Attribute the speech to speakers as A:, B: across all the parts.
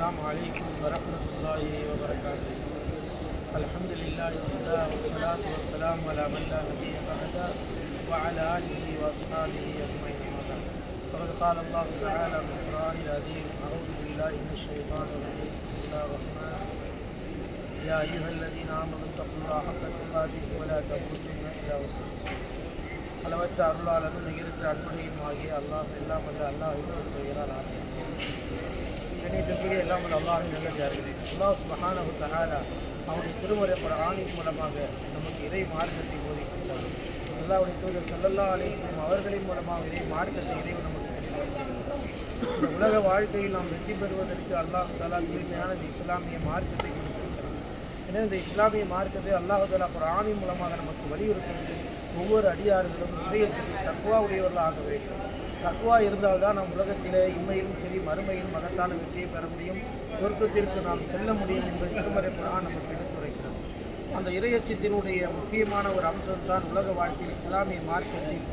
A: السلام عليكم ورحمة الله وبركاته الحمد لله وحده والصلاة والسلام على من لا نبي بعده وعلى آله وأصحابه أجمعين أما بعد فقد قال الله تعالى في القرآن العظيم أعوذ بالله من الشيطان الرجيم بسم الله الرحمن الرحيم يا أيها الذين آمنوا اتقوا الله حق تقاته ولا تموتن إلا وأنتم مسلمون அளவற்ற அருளாளனும் நிகழ்த்த அன்புடையும் ஆகிய அல்லாஹ் எல்லாம் வல்ல அல்லாஹ் பெயரால் சென்னை கணிதத்துக்கு எல்லாம் வல்ல அல்லாஹின் நல்லதார்களே அல்லாஹ் சுபஹானஹு தஆலா அவனுடைய திருமுறை ஆணின் மூலமாக நமக்கு இறை மார்க்கத்தை போதிக்கின்றார் அல்லாவுடைய தூதர் ஸல்லல்லாஹு அலைஹி அவர்களின் மூலமாக இறை மார்க்கத்தை இறைவு நமக்கு இந்த உலக வாழ்க்கையில் நாம் வெற்றி பெறுவதற்கு அல்லாஹ் தஆலா தூய்மையான இந்த இஸ்லாமிய மார்க்கத்தை கொடுத்திருக்கிறார் எனவே இந்த இஸ்லாமிய மார்க்கத்தை அல்லாஹ் தாலா குரானின் மூலமாக நமக்கு வலியுறுத்துவது ஒவ்வொரு அடியார்களும் இதயத்தில் தக்குவா உடையவர்களாக வேண்டும். தக்குவா இருந்தால்தான் நம் உலகத்திலே இம்மையிலும் சரி மறுமையிலும் மகத்தான வெற்றியை பெற முடியும். சொர்க்கத்திற்கு நாம் செல்ல முடியும் என்பது திருமறை புறான் நமக்கு எடுத்துரைக்கிறது. அந்த இறையச்சத்தினுடைய முக்கியமான ஒரு அம்சம்தான் உலக வாழ்க்கையில் இஸ்லாமிய மார்க்கத்தில்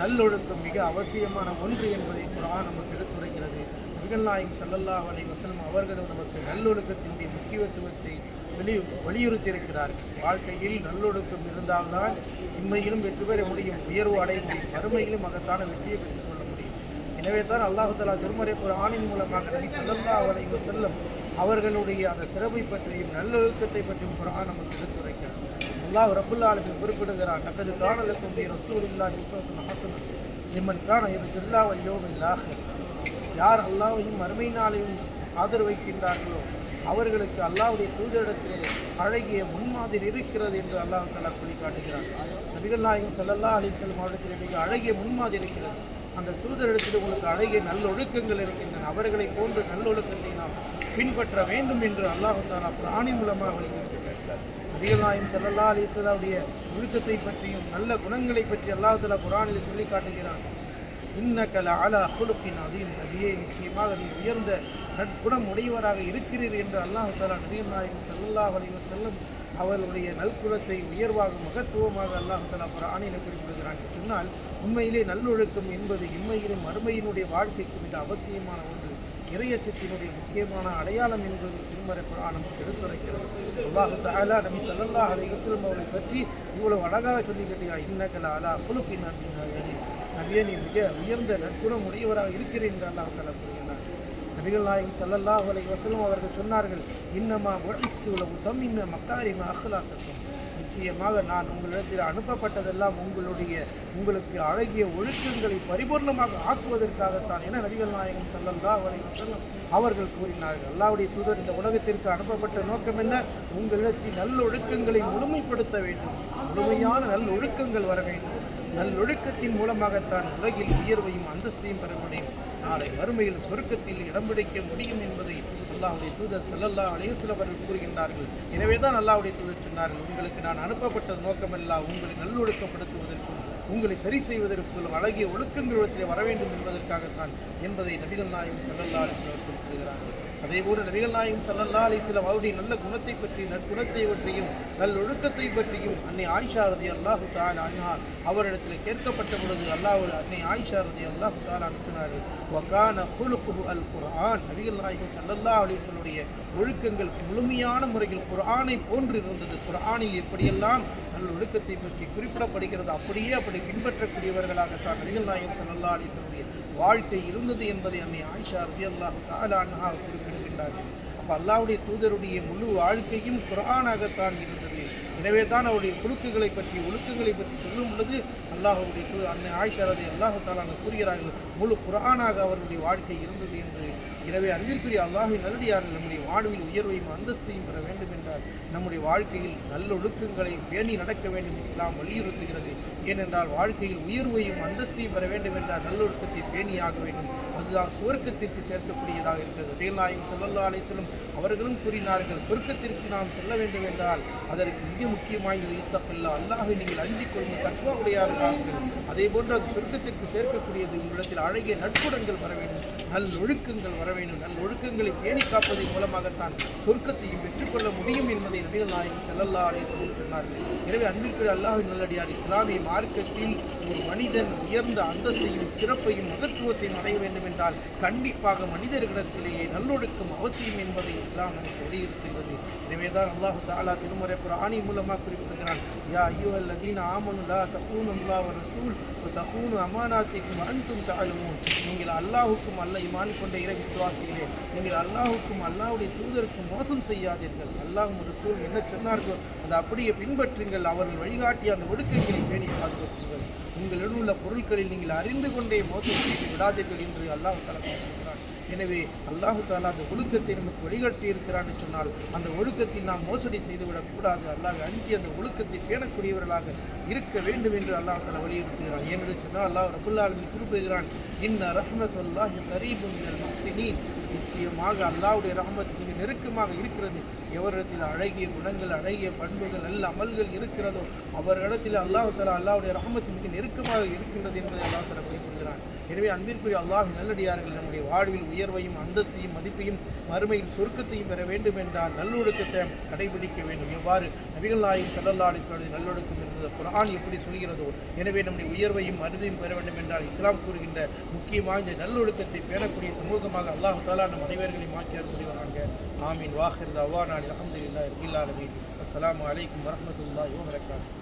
A: நல்லொழுக்கம் மிக அவசியமான ஒன்று என்பதை குரான் நமக்கு எடுத்துரைக்கிறது. நபிகள் நாயகம் ஸல்லல்லாஹு அலைஹி அவர்களும் நமக்கு நல்லொழுக்கத்தினுடைய முக்கியத்துவத்தை வெளி வலியுறுத்தியிருக்கிறார்கள். வாழ்க்கையில் நல்லொழுக்கம் இருந்தால்தான் இம்மையிலும் வெற்றி பெற முடியும். உயர்வு அடைய முடியும் மறுமையிலும் மகத்தான வெற்றியை பெற்று எனவே தான் அல்லாஹு தலா திருமறை ஆணின் மூலமாக நபி ஸல்லல்லாஹு அவரை செல்லும் அவர்களுடைய அந்த சிறப்பை பற்றியும் நல்லொழுக்கத்தை பற்றியும் குரான் நமக்கு எடுத்துரைக்கிறது அல்லாஹ் ரபுல்லா அலமின் குறிப்பிடுகிறான் நக்கது காணலுக்கும் ரசூலுல்லா யூசஃபுல் ஹசன் நிம்மன் காண இது ஜுல்லா வல்யோம் இல்லாஹ் யார் அல்லாஹையும் மறுமை நாளையும் ஆதரவு வைக்கின்றார்களோ அவர்களுக்கு அல்லாஹ்வுடைய தூதரிடத்திலே அழகிய முன்மாதிரி இருக்கிறது என்று அல்லாஹ் தலா சொல்லி காட்டுகிறார் நபிகள் நாயகம் சல்லல்லா அலி செல்லும் அவரிடத்திலே மிக அழகிய முன்மாதிரி இருக்கிறது. அந்த தூதரிடத்தில் உங்களுக்கு அழகிய நல்லொழுக்கங்கள் இருக்கின்றன. அவர்களை போன்று நல்லொழுக்கத்தை நாம் பின்பற்ற வேண்டும் என்று அல்லாஹாலா பிராணி மூலமாக வலியுறுத்தி கேட்டார் நபிகள் நாயகம் ஸல்லல்லாஹு ஒழுக்கத்தை பற்றியும் நல்ல குணங்களை பற்றி அல்லாஹாலா குரானில் சொல்லி காட்டுகிறான். இன்னக்கல அல அகுலுக்கின் அதையும் நபியே நிச்சயமாக நீ உயர்ந்த நட்புணம் உடையவராக இருக்கிறீர் என்று அல்லாஹாலா தாலா நபிகள் நாயகம் ஸல்லல்லாஹு அலைஹி வஸல்லம் அவர்களுடைய நல்குலத்தை உயர்வாக மகத்துவமாக அல்லாஹ் தாலா குரானில் குறிப்பிடுகிறான். சொன்னால் உண்மையிலே நல்லொழுக்கம் என்பது இம்மையிலும் மறுமையினுடைய வாழ்க்கைக்கு மிக அவசியமான ஒன்று. இறையச்சத்தினுடைய முக்கியமான அடையாளம் என்பது திருமறை குரான் நமக்கு எடுத்துரைக்கிறது. அல்லாஹு தாலா நபி சல்லா அலி வஸல்லம் அவர்களை பற்றி இவ்வளவு அழகாக சொல்லி கேட்டீங்க இன்னக்கல அலா குழுப்பின் அப்படின்னு நபியே நீ மிக உயர்ந்த நற்குணம் உடையவராக இருக்கிறேன் என்று அல்லாஹ் தலா கூறுகிறார் நபிகள் நாயகம் ஸல்லல்லாஹு அலைஹி வஸல்லம் அவர்கள் சொன்னார்கள் இன்னமா வஇஸ்து லஹு இன்னும் மக்காரிம அஹ்லாக்கக்கும் நிச்சயமாக நான் உங்களிடத்தில் அனுப்பப்பட்டதெல்லாம் உங்களுடைய உங்களுக்கு அழகிய ஒழுக்கங்களை பரிபூர்ணமாக ஆக்குவதற்காகத்தான் என நபிகள் நாயகம் சல்லல்லா அவரை வஸல்லம் அவர்கள் கூறினார்கள். அல்லாவுடைய தூதர் இந்த உலகத்திற்கு அனுப்பப்பட்ட நோக்கம் என்ன? உங்களிடத்தில் நல்லொழுக்கங்களை முழுமைப்படுத்த வேண்டும். முழுமையான நல்லொழுக்கங்கள் வர வேண்டும். நல்லொழுக்கத்தின் மூலமாகத்தான் உலகில் உயர்வையும் அந்தஸ்தையும் பெற முடியும். நாளை மறுமையில் சொருக்கத்தில் இடம் பிடிக்க முடியும் என்பதை அல்லாவுடைய தூதர் செல்லல்லா அலைஹி கூறுகின்றார்கள். எனவே தான் அல்லாவுடைய தூதர் சொன்னார்கள் உங்களுக்கு நான் அனுப்பப்பட்ட நோக்கமல்லா உங்களை நல்லொழுக்கப்படுத்துவதற்கும் உங்களை சரி செய்வதற்கும் அழகிய ஒழுக்கங்களிடத்திலே வர வேண்டும் என்பதற்காகத்தான் என்பதை நபிகள் நாயும் செல்லல்லா அலைஹி குறிப்பிடுகிறார்கள் அதேபோல நபிகள் நாயகம் சல்லல்லா அலி வஸல்லம் அவருடைய நல்ல குணத்தை பற்றி நற்குணத்தை பற்றியும் நல்லொழுக்கத்தை பற்றியும் அன்னை ஆயிஷா ரதி அல்லாஹு தால் அன்ஹா அவரிடத்தில் கேட்கப்பட்ட பொழுது அல்லாஹ் அன்னை ஆயிஷா ரதி அல்லாஹு தால் அனுப்பினார்கள் வக்கான ஹுலுக்குஹு அல் குர்ஆன். நபிகள் நாயகம் சல்லல்லா அலைஹி வஸல்லுடைய ஒழுக்கங்கள் முழுமையான முறையில் குர்ஆனை போன்று இருந்தது குர்ஆனில் எப்படியெல்லாம் நல்லொழுக்கத்தை பற்றி குறிப்பிடப்படுகிறது அப்படியே அப்படி பின்பற்றக்கூடியவர்களாகத்தான் நபிகள் நாயகம் சல்லல்லா அலைஹி சொல்லுடைய வாழ்க்கை இருந்தது என்பதை அன்னை ஆயிஷா ரதி அல்லாஹு தால் அன்ஹா குறிப்பிடுகின்றார்கள் அப்போ அல்லாவுடைய தூதருடைய முழு வாழ்க்கையும் குரானாகத்தான் இருந்தது. எனவே தான் அவருடைய குழுக்குகளை பற்றி ஒழுக்கங்களை பற்றி சொல்லும் பொழுது அல்லாஹுடைய தூ அன்னை ஆயிஷாரதி அல்லாஹு தாலா கூறுகிறார்கள் முழு குரானாக அவர்களுடைய வாழ்க்கை இருந்தது என்று. எனவே அன்பிற்குரிய அல்லாஹின் நல்லடியார்கள் நம்முடைய வாழ்வில் உயர்வையும் அந்தஸ்தையும் பெற வேண்டும் என்றால் நம்முடைய வாழ்க்கையில் நல்லொழுக்கங்களை பேணி நடக்க வேண்டும் இஸ்லாம் வலியுறுத்துகிறது. ஏனென்றால் வாழ்க்கையில் உயர்வையும் அந்தஸ்தையும் பெற வேண்டும் என்றால் நல்லொழுக்கத்தை பேணியாக வேண்டும். அதுதான் சுவர்க்கத்திற்கு சேர்க்கக்கூடியதாக இருக்கிறது. வேலாயும் செல்லல்லா அலிசல்லம் அவர்களும் கூறினார்கள் சொர்க்கத்திற்கு நாம் செல்ல வேண்டும் என்றால் அதற்கு மிக முக்கியமாக யுத்தப்பில்லா அல்லாஹை நீங்கள் அஞ்சிக் கொள்ளும் தத்துவ உடையார்கள் அதே போன்ற சொர்க்கத்திற்கு சேர்க்கக்கூடியது உங்களிடத்தில் அழகிய நட்புடங்கள் வர வேண்டும் நல்லொழுக்கங்கள் வர வேண்டும் நல்லொழுக்கங்களை பேணி காப்பதன் மூலமாகத்தான் சொர்க்கத்தையும் பெற்றுக்கொள்ள முடியும் என்பதை நபிகள் நாயகம் செல்லல்லா அலைஹி வஸல்லம் சொன்னார்கள் எனவே அன்பிற்கு அல்லாஹின் நல்லடியார் இஸ்லாமிய மார்க்கத்தில் ஒரு மனிதன் உயர்ந்த அந்தஸ்தையும் சிறப்பையும் மகத்துவத்தையும் அடைய வேண்டும் என்றால் கண்டிப்பாக மனிதர்களிடத்திலேயே நல்லொழுக்கம் அவசியம் என்பதை இஸ்லாம் நமக்கு வலியுறுத்துகிறது எனவேதான் அல்லாஹு தாலா திருமுறை ஆணி மூலமாக குறிப்பிடுகிறான் யா ஐயோ அல்லதீன் ஆமனு லா தகூனு அல்லாஹ் ரசூல் தகூனு அமானாத்திக்கும் அன்தும் தஅலமூன் நீங்கள் அல்லாஹுக்கும் அல்ல இமான் கொண்ட இறை விசுவாசிகளே. நீங்கள் அல்லாஹுக்கும் அல்லாஹுடைய தூதருக்கும் மோசம் செய்யாதீர்கள். அல்லாஹ் ரசூல் என்ன சொன்னார்களோ அதை அப்படியே பின்பற்றுங்கள். அவர்கள் வழிகாட்டிய அந்த ஒடுக்கைகளை பேணி பாதுகாத்துங்கள் உங்களிடம் உள்ள பொருட்களில் நீங்கள் அறிந்து கொண்டே மோசம் செய்து விடாதீர்கள் என்று அல்லாஹ் தலா எனவே அல்லாஹு தாலா அந்த ஒழுக்கத்தை நமக்கு வழிகாட்டி இருக்கிறான் என்று சொன்னால் அந்த ஒழுக்கத்தில் நாம் மோசடி செய்துவிடக்கூடாது அல்லாஹ் அஞ்சி அந்த ஒழுக்கத்தை பேணக்கூடியவர்களாக இருக்க வேண்டும் என்று அல்லாஹ் தாலா வலியுறுத்துகிறான். ஏனென்று சொன்னால் அல்லாஹ் ரபுல்லாலுமே குறிப்பிடுகிறான் இன்ன ரஹ்மத்துல்லாஹி கரீபும் மினல் நிச்சயமாக அல்லாவுடைய ரஹமத் மிக நெருக்கமாக இருக்கிறது. எவரிடத்தில் அழகிய குணங்கள் அழகிய பண்புகள் நல்ல அமல்கள் இருக்கிறதோ அவரிடத்தில் அல்லாஹ் தலா அல்லாவுடைய ரஹமத் மிக நெருக்கமாக இருக்கின்றது என்பதை அல்லாஹ் தலா குறிப்பிடுகிறான் எனவே அன்பிற்குரிய அல்லாஹ் நல்லடியார்கள் நம்முடைய வாழ்வில் உயர்வையும் அந்தஸ்தையும் மதிப்பையும் மறுமையில் சொர்க்கத்தையும் பெற வேண்டும் என்றால் நல்லொழுக்கத்தை கடைபிடிக்க வேண்டும். எவ்வாறு? நபிகள் நாயகம் சல்லல்லா அலிஸ்வரது நல்லொழுக்கம் இருந்தது குரான் எப்படி சொல்கிறதோ எனவே நம்முடைய உயர்வையும் மறுமையும் பெற வேண்டும் என்றால் இஸ்லாம் கூறுகின்ற முக்கியமாக இந்த நல்லொழுக்கத்தை பேணக்கூடிய சமூகமாக அல்லாஹு தாலா நம் அனைவர்களையும் மாற்றியார் புரிவாங்க ஆமீன். வாஹிர் அவ்வானான் அலமதுல்லா இல்லா நபி அஸ்ஸலாமு அலைக்கும் வரஹ்மத்துல்லாஹி வபரகாத்துஹு.